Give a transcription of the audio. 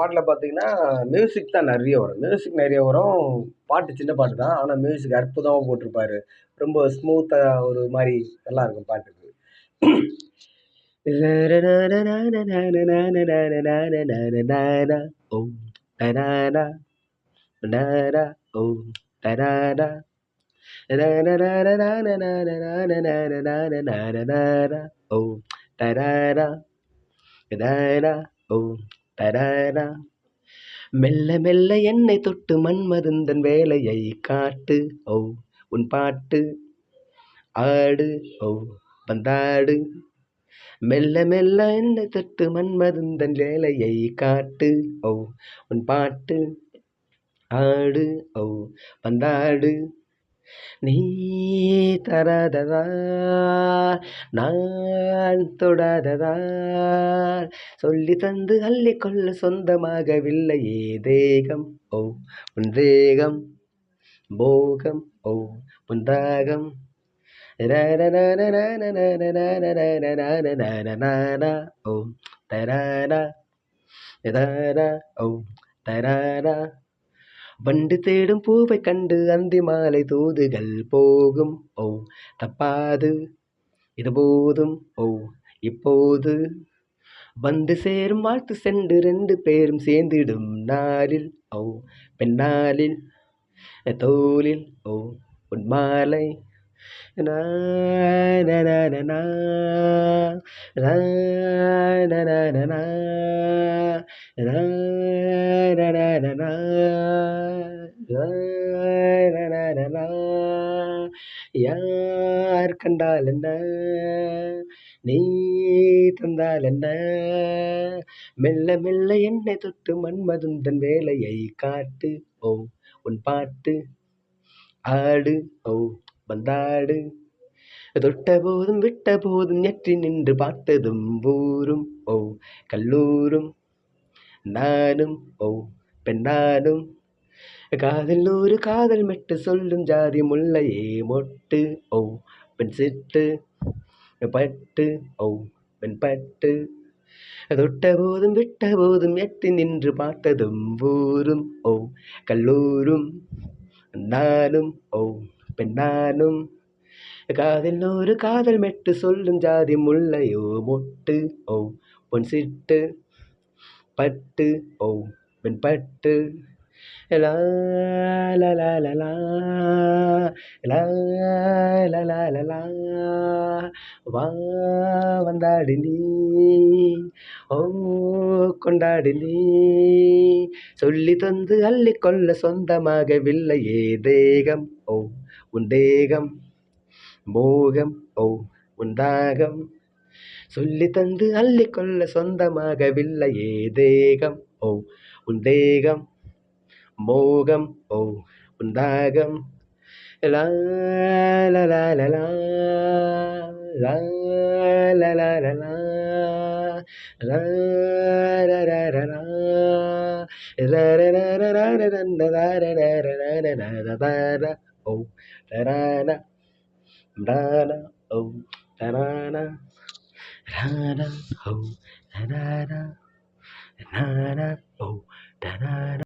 பாட்டில் பார்த்தீங்கன்னா மியூசிக் தான் நிறைய வரும். மியூசிக் நிறைய வரும். பாட்டு சின்ன பாட்டு தான். ஆனால் மியூசிக் அற்புதமாக போட்டிருப்பாரு. ரொம்ப ஸ்மூத்தாக ஒரு மாதிரி நல்லா இருக்கும் பாட்டுக்கு. ஓம் தனானா நானா ஓம் தனானா ஓம் தராரா ஓம் தராரா. மெல்ல மெல்ல என்னை தொட்டு மண்மருந்தன் வேலையை காட்டு. ஓ உன் பாட்டு ஆடு. ஓ வந்தாடு. மெல்ல மெல்ல என்னை தொட்டு மண்மருந்தன் வேலையை காட்டு. ஓ உன் பாட்டு ஆடு. ஓ வந்தாடு. நீ தராததா நான் தொடாததார் சொல்லி தந்து அள்ளிக்கொள்ள சொந்தமாகவில்லையே தேகம் ஓ உன் தேகம் போகம் ஓ உன் தாகம் ஓ தராரா ஓ தராரா வண்டு தேடும் பூவை கண்டு அந்தி மாலை தூதுகள் போகும் ஓ தப்பாது இது போதும் ஓ இப்போது வந்து சேரும் வாழ்த்து சென்று ரெண்டு பேரும் சேர்ந்திடும் நாளில் ஓ பெண்ணாலில் தோலில் ஓ உன் மாலை யார் கண்டால் என்ன? நீ தந்தால் என்ன? மெல்ல மெல்ல என்னை தொட்டு மன்மதுந்தன் வேலையை காட்டு. ஓ உன் பாட்டு ஆடு. ஓ வந்தாடு. தொட்ட போதும் விட்ட போதும் நெற்றி நின்று பார்த்ததும் ஊரும். ஓ கல்லூரும். நானும். ஓ பெண்ணானும். காதல் ஒரு காதல் மெட்டு சொல்லும் ஜாதி முல்லையே மொட்டு ஓ பெண் சிட்டு பட்டு ஓ பெண் பட்டு. தொட்ட போதும் விட்ட போதும் எட்டி நின்று பார்த்ததும் ஊரும் ஓ கல்லூரும் நானும் ஓ பெண்ணானும். காதல் ஒரு காதல் மெட்டு சொல்லும் ஜாதி முல்லையோ மொட்டு ஓ பொன் சிட்டு பட்டு ஓ பெண் பட்டு. லா லா லா லா லா லா லா லா லா லா வா வந்தாடு நீ. ஓ கொண்டாடு நீ. சொல்லி தந்து அள்ளிக்கொள்ள சொந்தமாகவில்லையே தேகம். ஓ உன் தேகம். மோகம். ஓ உன் தாகம். சொல்லி தந்து அள்ளிக்கொள்ள சொந்தமாகவில்லையே தேகம். ஓ உன் தேகம். മോഹം ഓ ഉണ്ടാകം ഓ ഡാന ഡാന ഓ ഡാന ഡാന ഓ ഡാന ഡാന ഓ ഡാന